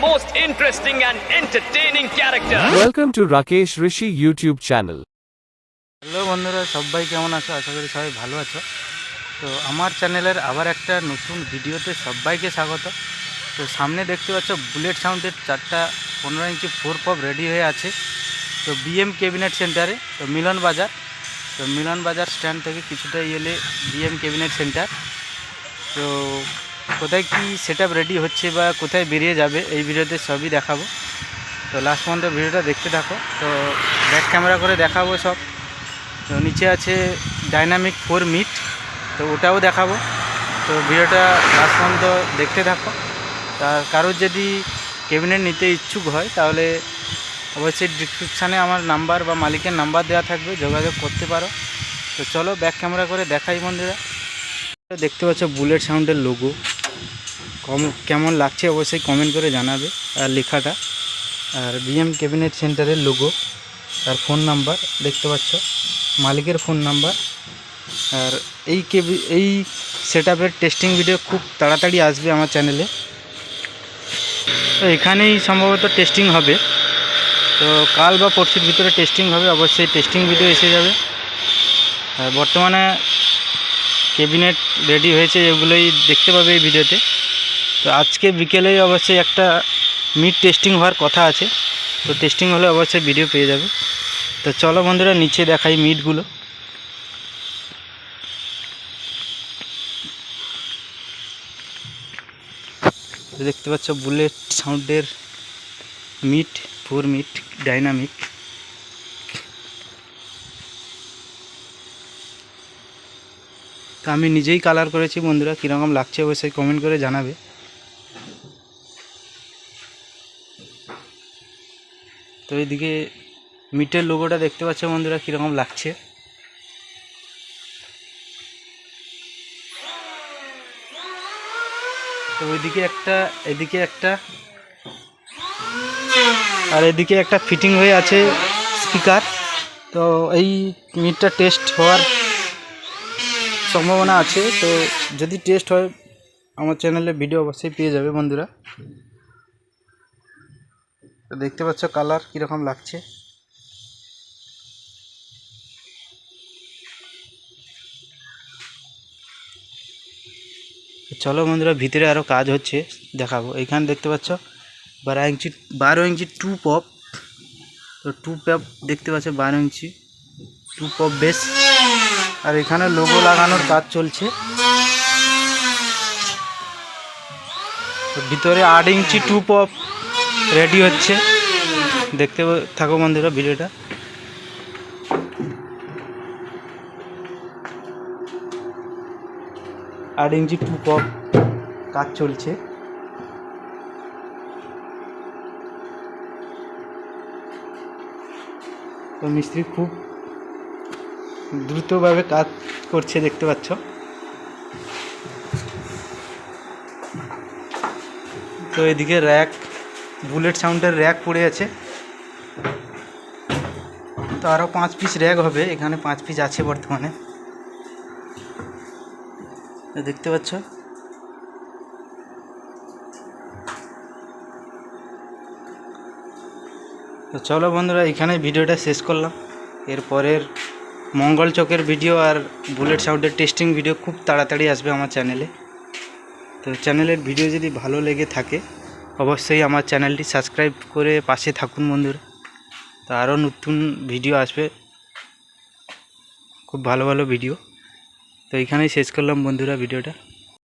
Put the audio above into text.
most interesting and entertaining character. Welcome to Rakesh Rishi YouTube channel. Hello বন্ধুরা সবাই কেমন আছো? আশা করি সবাই ভালো আছো। তো আমার চ্যানেলের আবার একটা নতুন ভিডিওতে সবাইকে স্বাগত। তো সামনে দেখতে পাচ্ছ বুলেট সাউন্ডের চারটা পনেরো ইঞ্চি ফোর পপ রেডি হয়ে আছে। তো বিএম ক্যাবিনেট সেন্টারে তো মিলন বাজার। তো মিলন বাজার স্ট্যান্ড থেকে কিছুটা এলে বিএম ক্যাবিনেট সেন্টার তো কোথায় কি সেট রেডি হচ্ছে বা কোথায় বেরিয়ে যাবে, এই ভিডিওতে সবই দেখাবো। তো লাস্ট পর্যন্ত ভিডিওটা দেখতে থাকো। তো ব্যাক ক্যামেরা করে দেখাবো সব। তো নিচে আছে ডাইনামিক ফোর মিট তো ওটাও দেখাবো। তো ভিডিওটা লাস্ট পর্যন্ত দেখতে থাকো। তার কারোর যদি ক্যাবিনেট নিতে ইচ্ছুক হয়, তাহলে অবশ্যই ডিসক্রিপশানে আমার নাম্বার বা মালিকের নাম্বার দেওয়া থাকবে, যোগাযোগ করতে পারো। তো চলো ব্যাক ক্যামেরা করে দেখাই বন্ধুরা। দেখতে পাচ্ছ বুলেট সাউন্ডের লোগো কম, কেমন লাগছে অবশ্যই কমেন্ট করে জানাবে, আর লেখাটা। আর বিএম ক্যাবিনেট সেন্টারের লোগো আর ফোন নাম্বার দেখতে পাচ্ছ, মালিকের ফোন নাম্বার আর এই কেবি, এই সেট টেস্টিং ভিডিও খুব তাড়াতাড়ি আসবে আমার চ্যানেলে তো এখানেই সম্ভবত টেস্টিং হবে। তো কাল বা পরশুর ভিতরে টেস্টিং হবে, অবশ্যই টেস্টিং ভিডিও এসে যাবে। আর বর্তমানে ক্যাবিনেট রেডি হয়েছে, এগুলোই দেখতে পাবে এই ভিডিওতে তো আজকে বিকেলেই অবশ্যই একটা মিট টেস্টিং হওয়ার কথা আছে। তো টেস্টিং হলে অবশ্যই ভিডিও পেয়ে যাবে। তো চলো বন্ধুরা, নিচে দেখাই মিটগুলো দেখতে পাচ্ছ বুলেট সাউন্ডের মিট ফোর মিট ডাইনামিক তো আমি নিজেই কালার করেছি বন্ধুরা, কীরকম লাগছে অবশ্যই কমেন্ট করে জানাবে। তো এইদিকে মিটের লোগোটা দেখতে পাচ্ছ বন্ধুরা, কীরকম লাগছে। তো ওইদিকে একটা, এদিকে একটা, আর এদিকে একটা ফিটিং হয়ে আছে স্পিকার তো এই মিটটা টেস্ট হওয়ার সম্ভাবনা আছে। তো যদি টেস্ট হয়, আমার চ্যানেলে ভিডিও অবশ্যই পেয়ে যাবে বন্ধুরা। দেখতে পাচ্ছ কালার কীরকম লাগছে? চলো বন্ধুরা, ভিতরে আরও কাজ হচ্ছে, দেখাবো। এইখানে দেখতে পাচ্ছ, বারো ইঞ্চি বারো ইঞ্চি টু পপ। তো টু পপ দেখতে পাচ্ছ, বারো ইঞ্চি টু পপ বেস আর এখানে লোগো লাগানোর কাজ চলছে। ভিতরে আট ইঞ্চি টু পপ। রেডি হচ্ছে। দেখতে থাকো বন্ধুরা ভিডিওটা। আট ইঞ্চি টু পপ কাজ চলছে। তো মিস্ত্রি খুব দ্রুতভাবে কাজ করছে, দেখতে পাচ্ছ। তো এদিকে র্যাক বুলেট সাউন্ডের র্যাক পড়ে আছে। তো আরও পাঁচ পিস র্যাক হবে, এখানে পাঁচ পিস আছে বর্তমানে। দেখতে পাচ্ছ? তো চলো বন্ধুরা, এখানে ভিডিওটা শেষ করলাম। এরপরের মঙ্গল চকের ভিডিও আর বুলেট সাউন্ডের টেস্টিং ভিডিও খুব তাড়াতাড়ি আসবে আমার চ্যানেলে। তো চ্যানেলের ভিডিও যদি ভালো লেগে থাকে অবশ্যই আমার চ্যানেলটি সাবস্ক্রাইব করে পাশে থাকুন বন্ধুরা। তো আরও নতুন ভিডিও আসবে। খুব ভালো ভালো ভিডিও। তো এইখানেই শেষ করলাম বন্ধুরা ভিডিওটা।